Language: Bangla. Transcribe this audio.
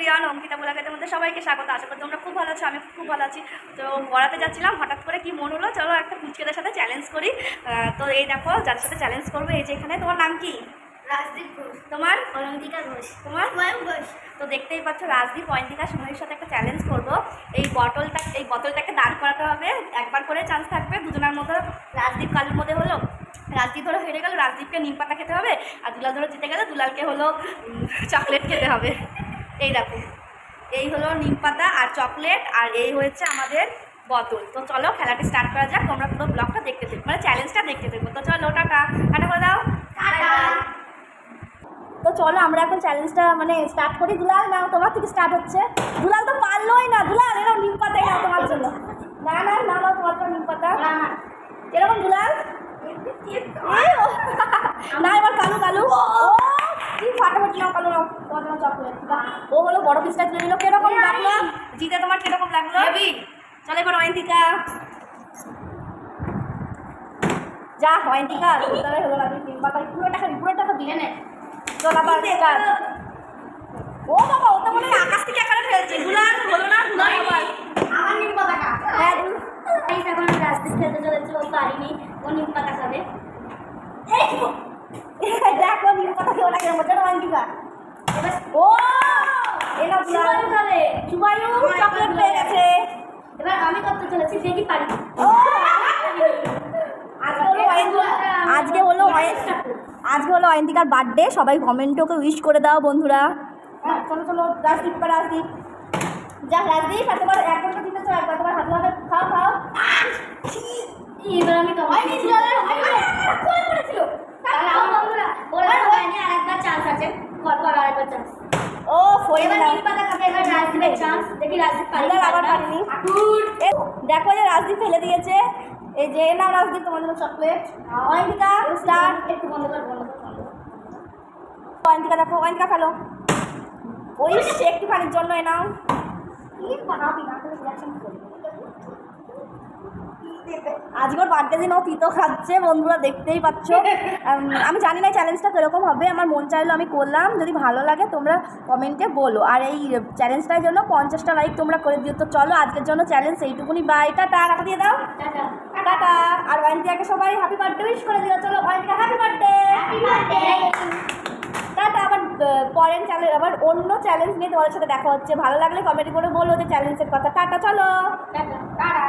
এভরিওয়ান অঙ্কিতা মোলাকাতের মধ্যে সবাইকে স্বাগত। আশা করি তোমরা খুব ভালো আছো আমি খুব ভালো আছি। তো গড়াতে যাচ্ছিলাম হঠাৎ করে কি মন হলো? চলো একটা পুচকেদের সাথে চ্যালেঞ্জ করি। তো এই দেখো যার সাথে চ্যালেঞ্জ করব এই যে এখানে তোমার নাম কি? রাজদীপ ঘোষ। তোমার? অনন্তিকা ঘোষ। তোমার? ময়ূর ঘোষ। তো দেখতেই পাচ্ছ রাজদীপ অয়ন্তিকা সময়ের সাথে একটা চ্যালেঞ্জ করব। এই বটলটা এই বোতলটাকে দাঁড় করাতে হবে। একবার করে চান্স থাকবে দুজনের মধ্যে রাজদীপ কালুর মধ্যে হলো। রাজদীপ ধরো হেরে গেল রাজদীপকে নিম পাতা খেতে হবে আর দুলাল ধরো জিতে গেলে দুলালকে হলো চকলেট খেতে হবে। এই দেখো। এই হলো নিম পাতা আর চকলেট আর এই হয়েছে আমাদের বোতল তো চলো খেলাটি স্টার্ট করা যাক তোমরা পুরো ব্লগটা দেখতে থাকো মানে চ্যালেঞ্জটা দেখতে থাকব তো চলো টাটা। টাটা করে দাও। তো চলো আমরা এখন চ্যালেঞ্জটা মানে স্টার্ট করি। দুলাল না তোমার থেকে স্টার্ট হচ্ছে। দুলাল তো পারলোই না। দুলাল এরকম নিম পাতাই না তোমার জন্য। না না না না তোমার জন্য নিম পাতা। এরকম দুলাল? না এবার কালু কালু। ও কি ফাটাফাটি না কালু ও হলো বড় পিসটা তুলে নিল। কীরকম লাগল? জিতে তোমার কীরকম লাগল? চলো এবার অয়ন্তিকা। যা অয়ন্তিকা তোর হলো না পাতা পুরোটা খাবি পুরোটা খাবি এনে চল আবার ও বাবা ও তো মনে হয় আকাশ থেকে এখানে ফেলছে। দুলাল হলো না? দুলাল আবার। আমার নিম পাতাটা হ্যাঁ এখন রাজদীপ খেলতে চলেছে ও পারিনি। ও নিম পাতা খাবে। দেখো। নিম পাতা খেয়ে ওটাকে মধ্যে রোমান্টিকা এবার ও দুলাল সুবায়ু খাবে সুবায়ু চকলেট পেয়ে গেছে। এবার আমি করতে চলেছি দেখি পারি। আজকে হলো আজকে হলো অয়ন্তিকার বার্থডে সবাই কমেন্টে ওকে উইশ করে দাও বন্ধুরা। হ্যাঁ চলো চলো রাজদীপ এবার রাজদীপ যা রাজদীপ এতবার একবার তো দিতেছো একবার তোমার হাতে হাতে খাও খাও। এবার আমি তো কর কর আর একবার চান্স ও ফোরে এবার দিলাম। পাতা খাবে? এবার রাজদীপের চান্স দেখি রাজদীপ পারি আবার পারিনি। দেখো যে রাজদীপ ফেলে দিয়েছে। এই যে নাও রাজদীপ তোমার জন্য চকলেট অয়ন্তিকা স্টার্ট একটু বন্ধ কর বন্ধ কর অয়ন্তিকা দেখো অয়ন্তিকা ফেলো। ওই একটুখানির জন্য এ নাও। কি বানাবি না। আজকের বার্থডে দিন ও তিতো খাচ্ছে বন্ধুরা দেখতেই পাচ্ছ। আমি জানি না চ্যালেঞ্জটা কীরকম হবে আমার মন চাইলো আমি করলাম যদি ভালো লাগে তোমরা কমেন্টে বলো। আর এই চ্যালেঞ্জটার জন্য পঞ্চাশটা লাইক তোমরা করে দিও। তো চলো আজকের জন্য চ্যালেঞ্জ এইটুকুনি বাইটা টাকা দিয়ে দাও। টাটা। টাটা। আর ওয়াইনটিয়াকে সবাই হ্যাপি বার্থডে উইশ করে দিও। চলো হ্যাপি বার্থডে টাটা আবার পরের চ্যালেঞ্জ আবার অন্য চ্যালেঞ্জ নিয়ে তোমাদের সাথে দেখা হচ্ছে। ভালো লাগলে কমেন্ট করে বলো যে চ্যালেঞ্জের কথা। টাটা চলো। Tata tata.